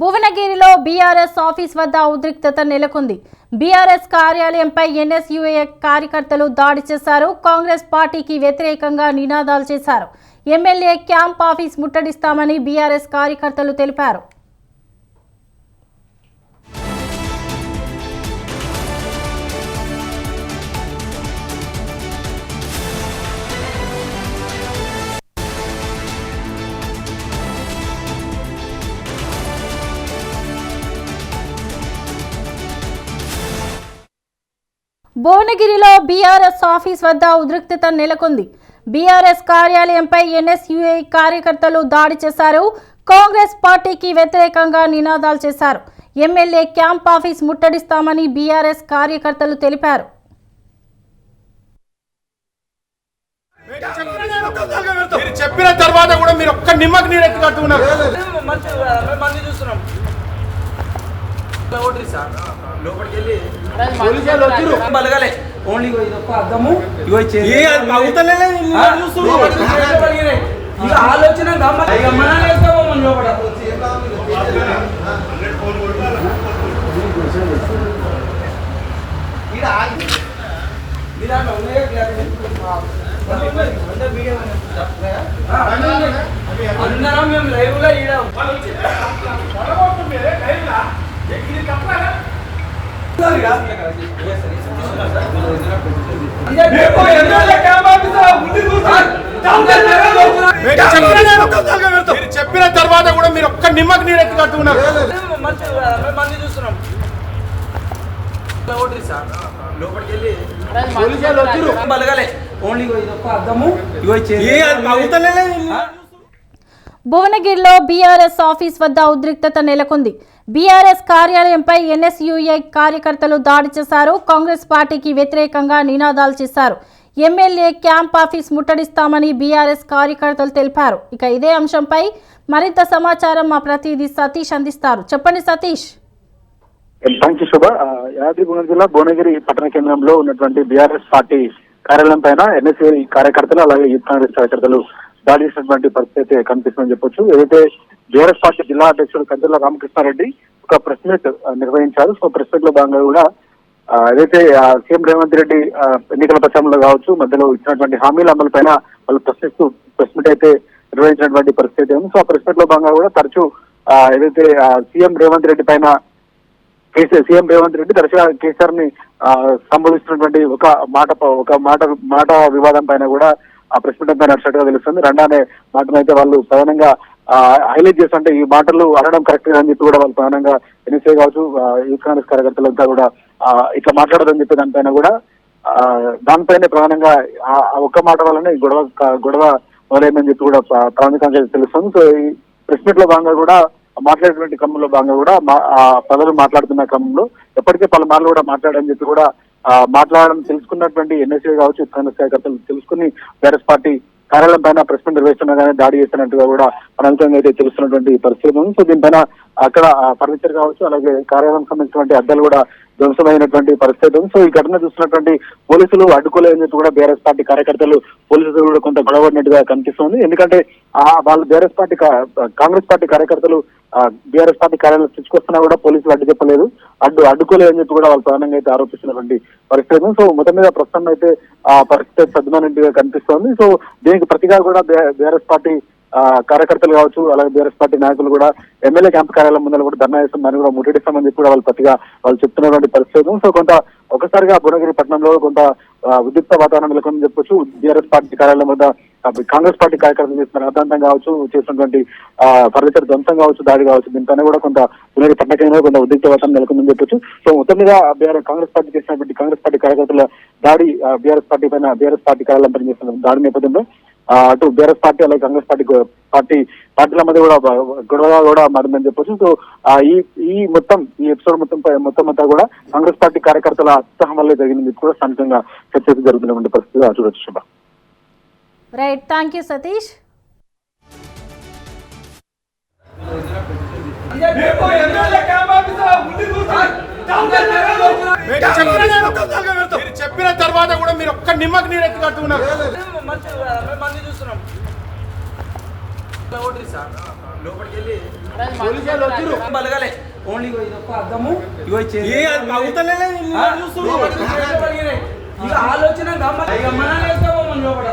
భువనగిరిలో BRS office వద్ద ఉద్రిక్తత నెలకొంది. బీఆర్ఎస్ కార్యాలయంపై ఎన్ఎస్యుఏ కార్యకర్తలు దాడి చేశారు. కాంగ్రెస్ పార్టీకి వ్యతిరేకంగా నినాదాలు చేశారు. ఎమ్మెల్యే క్యాంప్ ఆఫీస్ ముట్టడిస్తామని బీఆర్ఎస్ కార్యకర్తలు తెలిపారు. భువనగిరిలో బీఆర్ఎస్ ఆఫీస్ వద్ద ఉద్రిక్తత నెలకొంది. బీఆర్ఎస్ కార్యాలయంపై ఎన్ఎస్యుఐ కార్యకర్తలు దాడి చేశారు. కాంగ్రెస్ పార్టీకి వ్యతిరేకంగా నినాదాలు చేశారు. ఎమ్మెల్యే క్యాంప్ ఆఫీస్ ముట్టడిస్తామని బీఆర్ఎస్ కార్యకర్తలు తెలిపారు. మీరు చెప్పిన తర్వాత కూడా మీరు ఒక్క నిమ్మకి నీరు ఎత్తి కట్టుకున్నారు చూస్తున్నాం ఓట్రీ సార్. లోపలికి వెళ్ళి పోలీసులు వచ్చిర్రు. బలగలే ఓన్లీ ఇది ఒక్క ఇగో ఆలోచన లోపల. ఉన్నాయా? అందరూ మేము లైవ్లో ఈడ మీరు చెప్పిన తర్వాత కూడా మీరు ఒక్క నిమ్మకి నీరు ఎత్తి కట్టుకున్నారు లోపలికి వెళ్ళి. బలగలే. ఓన్లీ ఇగో ఈ భువనగిరిలో బీఆర్ఎస్ ఆఫీస్ వద్ద ఉద్రిక్తత నెలకొంది. బీఆర్ఎస్ కార్యాలయంపై ఎన్ఎస్యుఐ కార్యకర్తలు దాడి చేశారు. కాంగ్రెస్ పార్టీకి వ్యతిరేకంగా నినాదాలు చేశారు. ఎమ్మెల్యే క్యాంప్ ఆఫీస్ ముట్టడిస్తామని బీఆర్ఎస్ కార్యకర్తలు తెలిపారు. ఇక ఇదే అంశంపై మరింత సమాచారం మా ప్రతినిధి సతీష్ అందిస్తారు. చెప్పండి సతీష్. థ్యాంక్ యూ శుభ. యాదాద్రి జిల్లా భువనగిరి పట్టణ కేంద్రంలో ఉన్నటువంటి బీఆర్ఎస్ పార్టీ కార్యాలయం పైన ఎన్ఎస్ఏ కార్యకర్తలు అలాగే యూత్ కాంగ్రెస్ కార్యకర్తలు దాడి చేసినటువంటి పరిస్థితి అయితే కనిపిస్తుందని చెప్పొచ్చు. ఏదైతే బీఆర్ఎస్ పార్టీ జిల్లా అధ్యక్షుడు కందుల రామకృష్ణారెడ్డి ఒక ప్రెస్ మీట్ నిర్వహించారు. సో ప్రెస్ మీట్లో భాగంగా కూడా ఏదైతే సీఎం రేవంత్ రెడ్డి ఎన్నికల ప్రచారంలో కావచ్చు మధ్యలో ఇచ్చినటువంటి హామీల అమలు పైన వాళ్ళు ప్రశ్నిస్తూ ప్రెస్ మీట్ అయితే నిర్వహించినటువంటి పరిస్థితి ఉంది. సో ఆ ప్రెస్ మీట్లో భాగంగా కూడా తరచూ ఆ, ఏదైతే సీఎం రేవంత్ రెడ్డి పైన కేసీఆర్ సీఎం రేవంత్ రెడ్డి తరచుగా కేసీఆర్ని సంబోధిస్తున్నటువంటి ఒక మాట ఒక మాట మాట వివాదం పైన కూడా ఆ ప్రెస్ మీట్ అంతా నడిచినట్టుగా తెలుస్తుంది. రెండానే మాటను అయితే వాళ్ళు ప్రధానంగా హైలైట్ చేస్తుంటే ఈ మాటలు అనడం కరెక్ట్ అని చెప్పి కూడా వాళ్ళు ప్రధానంగా ఎన్ఎస్ఏ కావచ్చు యూత్ కాంగ్రెస్ కార్యకర్తలంతా కూడా ఇట్లా మాట్లాడదని చెప్పి దానిపైన కూడా దానిపైనే ప్రధానంగా ఆ ఒక్క మాట వల్లనే గొడవ గొడవ మొదలైందని చెప్పి కూడా ప్రాథమికంగా తెలుస్తుంది. సో ఈ ప్రెస్ మీట్లో భాగంగా కూడా మాట్లాడేటువంటి క్రమంలో భాగంగా కూడా ఆ ప్రజలు మాట్లాడుతున్న క్రమంలో ఎప్పటికే పలుమార్లు కూడా మాట్లాడని చెప్పి కూడా మాట్లాడడం తెలుసుకున్నటువంటి ఎన్ఎస్ఏ కావచ్చు యూత్ కార్యకర్తలు తెలుసుకుని బీఆర్ఎస్ పార్టీ కార్యాలయం పైన ప్రెస్ మీట్ నిర్వహిస్తున్నా దాడి చేస్తున్నట్టుగా కూడా అనంతరంగా అయితే తెలుస్తున్నటువంటి పరిస్థితి ఉంది. సో దీనిపైన అక్కడ ఫర్నిచర్ కావచ్చు అలాగే కార్యాలయం సంబంధించినటువంటి అద్దెలు కూడా ధ్వంసమైనటువంటి పరిస్థితి ఉంది. సో ఈ ఘటన చూసినటువంటి పోలీసులు అడ్డుకోలేదని కూడా బీఆర్ఎస్ పార్టీ కార్యకర్తలు పోలీసులు కూడా కొంత గొడవడినట్టుగా కనిపిస్తుంది. ఎందుకంటే ఆ వాళ్ళు బీఆర్ఎస్ పార్టీ కాంగ్రెస్ పార్టీ కార్యకర్తలు బీఆర్ఎస్ పార్టీ కార్యాలయం తెచ్చుకొస్తున్నా కూడా పోలీసులు అడ్డు చెప్పలేదు. అడ్డు అడ్డుకోలేదని చెప్పి కూడా వాళ్ళు ప్రధానంగా అయితే ఆరోపిస్తున్నటువంటి పరిస్థితి ఉంది. సో మొత్తం మీద ప్రస్తుతం అయితే ఆ పరిస్థితి సద్మానంటిగా కనిపిస్తోంది. సో దీనికి ప్రతిగా కూడా బీఆర్ఎస్ పార్టీ కార్యకర్తలు కావచ్చు అలాగే బీఆర్ఎస్ పార్టీ నాయకులు కూడా ఎమ్మెల్యే క్యాంప్ కార్యాలయం ముందర కూడా ధర్నా చేస్తాం. దాన్ని కూడా ముట్టడిస్తామని చెప్పి కూడా వాళ్ళు ప్రతిగా వాళ్ళు చెప్తున్నటువంటి పరిస్థితి సో కొంత ఒకసారిగా భువనగిరి పట్టణంలో కొంత ఉద్రిక్త వాతావరణం నెలకొని చెప్పొచ్చు. బీఆర్ఎస్ పార్టీ కార్యాలయం వద్ద కాంగ్రెస్ పార్టీ కార్యకర్తలు చేస్తున్న రాద్ధాంతం కావచ్చు చేసినటువంటి ఆ, ఫర్నిచర్ ధ్వంసం కావచ్చు దాడి కావచ్చు దీనిపైన కూడా కొంత పునరి పట్టణ కేంద్రంలో కొంత ఉద్రిక్త వాతావరణం నెలకొందని చెప్పొచ్చు. సో మొత్తం మీద బీఆర్ఎస్ కాంగ్రెస్ పార్టీ చేసినటువంటి కాంగ్రెస్ పార్టీ కార్యకర్తల దాడి బీఆర్ఎస్ పార్టీ పైన బీఆర్ఎస్ పార్టీ కార్యాలయం పైన దాడి నేపథ్యంలో అటు బీఆర్ఎస్ పార్టీ అలాగే కాంగ్రెస్ పార్టీ పార్టీ పార్టీల మధ్య కూడా గొడవ కూడా మారిందని చెప్పొచ్చు సో ఆ, ఈ ఈ మొత్తం ఈ ఎపిసోడ్ మొత్తం మొత్తం అంతా కూడా కాంగ్రెస్ పార్టీ కార్యకర్తల ఉత్సాహం వల్లే జరిగిందని చెప్పి కూడా స్థానికంగా చర్చ జరుగుతున్నటువంటి పరిస్థితి చూడొచ్చు శుభ. రైట్ థ్యాంక్ యూ సతీష్ మీరు చూస్తున్నా. లోపలికి చేతులు పడిగినాయి. ఇక ఆలోచన లోపల?